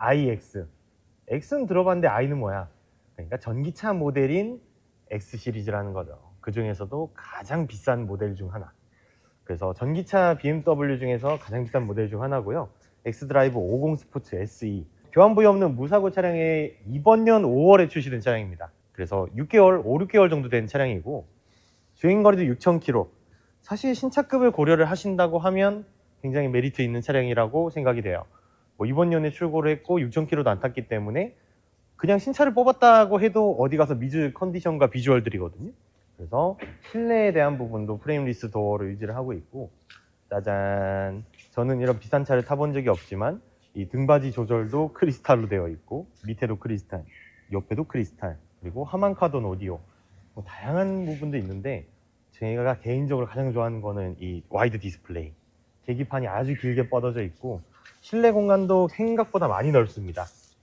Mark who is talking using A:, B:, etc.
A: iX. X는 들어봤는데 I는 뭐야? 그러니까 전기차 모델인 X 시리즈라는 거죠. 그 중에서도 가장 비싼 모델 중 하나. 그래서 전기차 BMW 중에서 가장 비싼 모델 중 하나고요. 엑스드라이브 50 스포츠 SE. 교환 부위 없는 무사고 차량에 이번 년 5월에 출시된 차량입니다. 그래서 6개월, 5, 6개월 정도 된 차량이고 주행 거리도 6,000km. 사실 신차급을 고려를 하신다고 하면 굉장히 메리트 있는 차량이라고 생각이 돼요. 뭐 이번 년에 출고를 했고 6,000km도 안 탔기 때문에 그냥 신차를 뽑았다고 해도 어디 가서 미즈 컨디션과 비주얼들이거든요. 그래서 실내에 대한 부분도 프레임리스 도어를 유지를 하고 있고 짜잔. 저는 이런 비싼 차를 타본 적이 없지만 이 등받이 조절도 크리스탈로 되어 있고 밑에도 크리스탈 옆에도 크리스탈 그리고 하만카돈 오디오. 뭐 다양한 부분도 있는데 제가 개인적으로 가장 좋아하는 거는 이 와이드 디스플레이. 계기판이 아주 길게 뻗어져 있고 실내 공간도 생각보다 많이 넓습니다